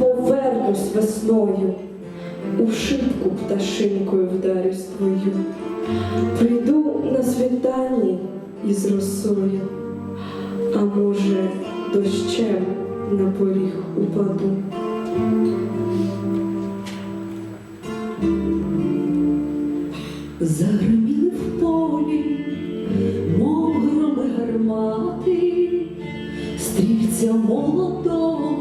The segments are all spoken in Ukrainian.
повернусь весною, у шибку пташинкою вдарюсь твою, прийду на світанні із росою, а може, дощем на поріг упаду. Загриміли в полі, мов громи гармати, стрільця молодого.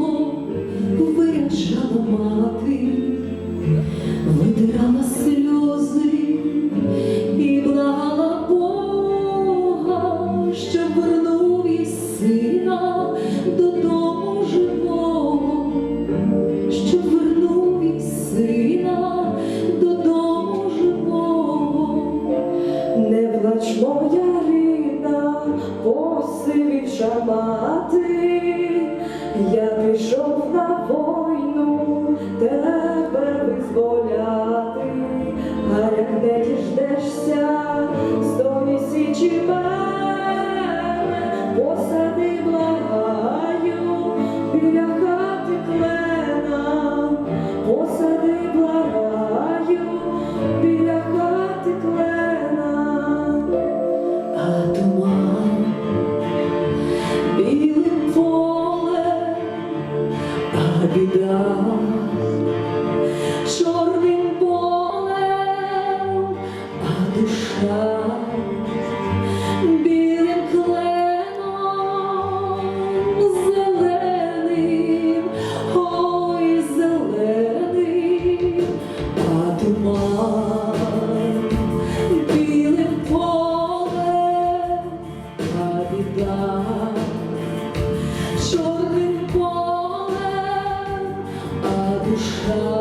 Плач моя рідна, посивівша мати. Senhor.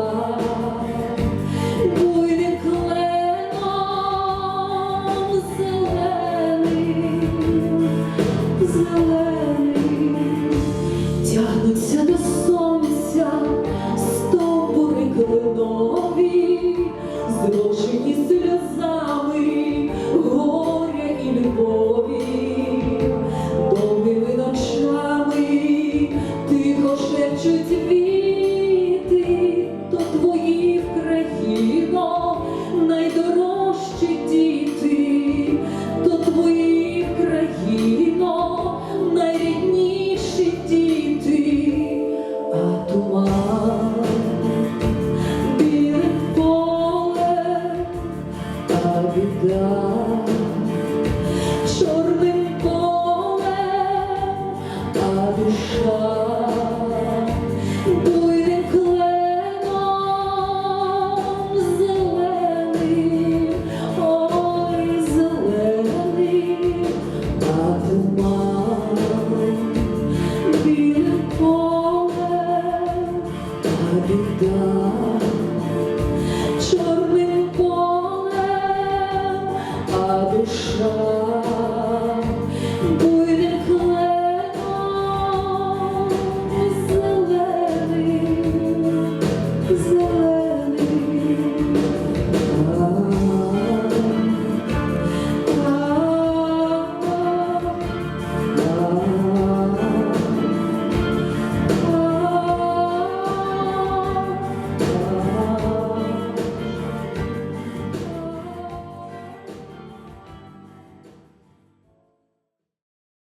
біда, чорним а душа буйним кленом зеленим, ой, зеленим, а туманом білим полем, а. Krishna.